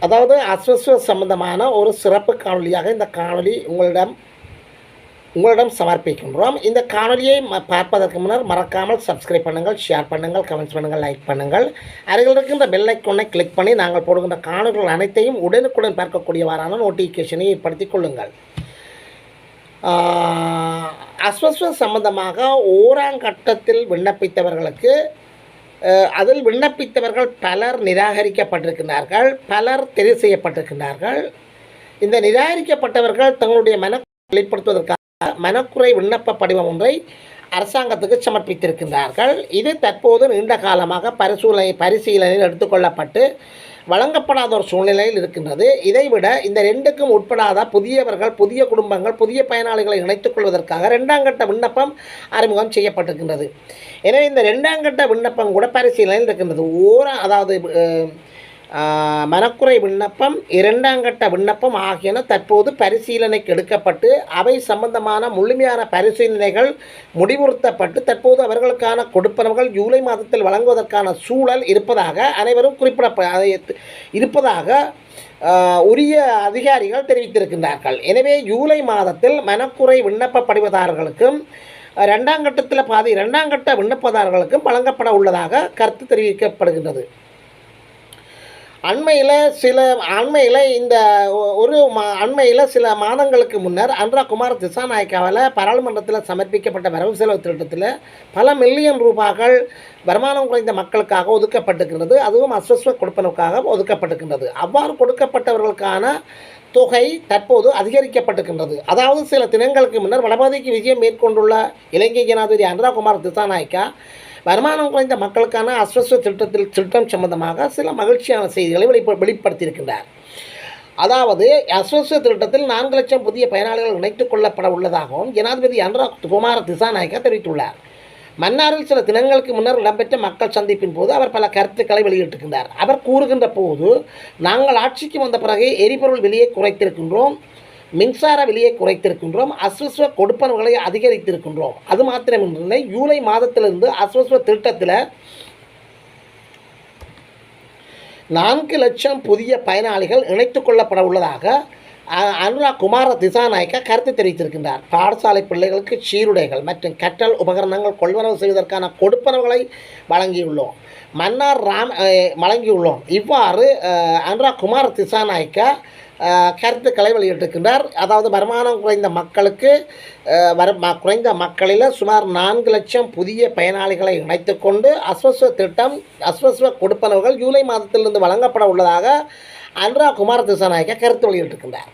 அதாவது அஸ்வஸ்வ சம்பந்தமான ஒரு சிறப்பு காணொளியாக இந்த காணொலி உங்களிடம் உங்களிடம் சமர்ப்பிக்கின்றோம். இந்த காணொலியை ம- பார்ப்பதற்கு முன்னர் மறக்காமல் சப்ஸ்கிரைப் பண்ணுங்கள் ஷேர் பண்ணுங்கள் கமெண்ட்ஸ் பண்ணுங்கள் லைக் பண்ணுங்கள். அருகில் இருக்கின்ற பெல் ஐக்கோனை கிளிக் பண்ணி நாங்கள் போடுகின்ற காணொலிகள் அனைத்தையும் உடனுக்குடன் பார்க்கக்கூடியவாறான நோட்டிஃபிகேஷனை ஏற்படுத்திக் கொள்ளுங்கள். அஸ்வஸ்வ சம்பந்தமாக ஓராங்கட்டத்தில் விண்ணப்பித்தவர்களுக்கு அதில் விண்ணப்பித்தவர்கள் பலர் நிராகரிக்கப்பட்டிருக்கிறார்கள் பலர் தெரிவு செய்யப்பட்டிருக்கிறார்கள் இந்த நிராகரிக்கப்பட்டவர்கள் தங்களுடைய மன வெளிப்படுத்துவதற்காக மனக்குறை விண்ணப்ப படிவம் ஒன்றை அரசாங்கத்துக்கு சமர்ப்பித்திருக்கின்றார்கள். இது தற்போது நீண்ட காலமாக பரிசூலனை பரிசீலனையில் எடுத்துக்கொள்ளப்பட்டு வழங்கப்படாத ஒரு சூழ்நிலையில் இருக்கின்றது. இதைவிட இந்த ரெண்டுக்கும் உட்படாத புதியவர்கள் புதிய குடும்பங்கள் புதிய பயனாளிகளை இணைத்துக் கொள்வதற்காக ரெண்டாம் கட்ட விண்ணப்பம் அறிமுகம் செய்யப்பட்டிருக்கின்றது. எனவே இந்த ரெண்டாம் கட்ட விண்ணப்பம் கூட பரிசீலனையில் இருக்கின்றது. ஓர அதாவது மனக்குறை விண்ணப்பம் இரண்டாம் கட்ட விண்ணப்பம் ஆகியன தற்போது பரிசீலனைக்கு எடுக்கப்பட்டு அவை சம்பந்தமான முழுமையான பரிசீலனைகள் முடிவுறுத்தப்பட்டு தற்போது அவர்களுக்கான கொடுப்பனவுகள் ஜூலை மாதத்தில் வழங்குவதற்கான சூழல் இருப்பதாக அனைவரும் குறிப்பிட இருப்பதாக உரிய அதிகாரிகள் தெரிவித்திருக்கின்றார்கள். எனவே ஜூலை மாதத்தில் மனக்குறை விண்ணப்ப படிவதாரர்களுக்கும் ரெண்டாம் கட்டத்தில் பாதி இரண்டாம் கட்ட விண்ணப்பதாரர்களுக்கும் வழங்கப்பட உள்ளதாக கருத்து தெரிவிக்கப்படுகின்றது. அண்மையில் சில அண்மையில் இந்த ஒரு மா அண்மையில் சில மாதங்களுக்கு முன்னர் அன்ரா குமார் திசாநாயக்காவால் பாராளுமன்றத்தில் சமர்ப்பிக்கப்பட்ட வரவு செலவு திட்டத்தில் பல மில்லியன் ரூபாய்கள் வருமானம் குறைந்த மக்களுக்காக ஒதுக்கப்பட்டிருக்கிறது. அதுவும் அஸ்வஸ்வ கொடுப்பனவுக்காக ஒதுக்கப்பட்டிருக்கின்றது. அவ்வாறு கொடுக்கப்பட்டவர்களுக்கான தொகை தற்போது அதிகரிக்கப்பட்டிருக்கின்றது. அதாவது சில தினங்களுக்கு முன்னர் வடபாதிக்கு விஜயம் மேற்கொண்டுள்ள இலங்கை ஜனாதிபதி அன்ரா குமார் திசாநாயக்கா வருமானம் குறைந்த மக்களுக்கான அஸ்வஸ்வ திட்டத்தில் திட்டம் சம்பந்தமாக சில மகிழ்ச்சியான செய்திகளை வெளிப்ப வெளிப்படுத்தியிருக்கின்றார். அதாவது அஸ்வஸ்வ திட்டத்தில் நான்கு லட்சம் புதிய பயனாளிகள் இணைத்துக் கொள்ளப்பட உள்ளதாகவும் ஜனாதிபதி அனுராக் குமார திசாநாயக்கா தெரிவித்துள்ளார். மன்னாரில் சில தினங்களுக்கு முன்னர் இடம்பெற்ற மக்கள் சந்திப்பின் போது அவர் பல கருத்துக்களை வெளியிட்டிருக்கின்றார். அவர் கூறுகின்ற போது நாங்கள் ஆட்சிக்கு வந்த பிறகு எரிபொருள் விலையை குறைத்திருக்கின்றோம். மின்சார விலையை குறைத்திருக்கின்றோம் அஸ்வஸ்வ கொடுப்பனவுகளை அதிகரித்திருக்கின்றோம். அது மாத்திரமில்லை ஜூலை மாதத்திலிருந்து அஸ்வஸ்வ திட்டத்தில் நான்கு லட்சம் புதிய பயனாளிகள் இணைத்து கொள்ளப்பட உள்ளதாக அனுராக் குமார திசாநாயக்கா கருத்து தெரிவித்திருக்கின்றார். பாடசாலை பிள்ளைகளுக்கு சீருடைகள் மற்றும் கற்றல் உபகரணங்கள் கொள்வனவு செய்வதற்கான கொடுப்பனவுகளை வழங்கியுள்ளோம். மன்னார் ராம் வழங்கியுள்ளோம். இவ்வாறு அனுராக் குமார திசாநாயக்கா கருத்துக்களை வெளியிட்டிருக்கின்றார். அதாவது வருமானம் குறைந்த மக்களுக்கு வரு குறைந்த மக்களில் சுமார் நான்கு லட்சம் புதிய பயனாளிகளை இணைத்துக்கொண்டு அஸ்வஸ்வ திட்டம் அஸ்வஸ்வ கொடுப்பனவுகள் ஜூலை மாதத்திலிருந்து வழங்கப்பட உள்ளதாக அன்ரா குமார திசாநாயக்கா கருத்து வெளியிட்டிருக்கின்றார்.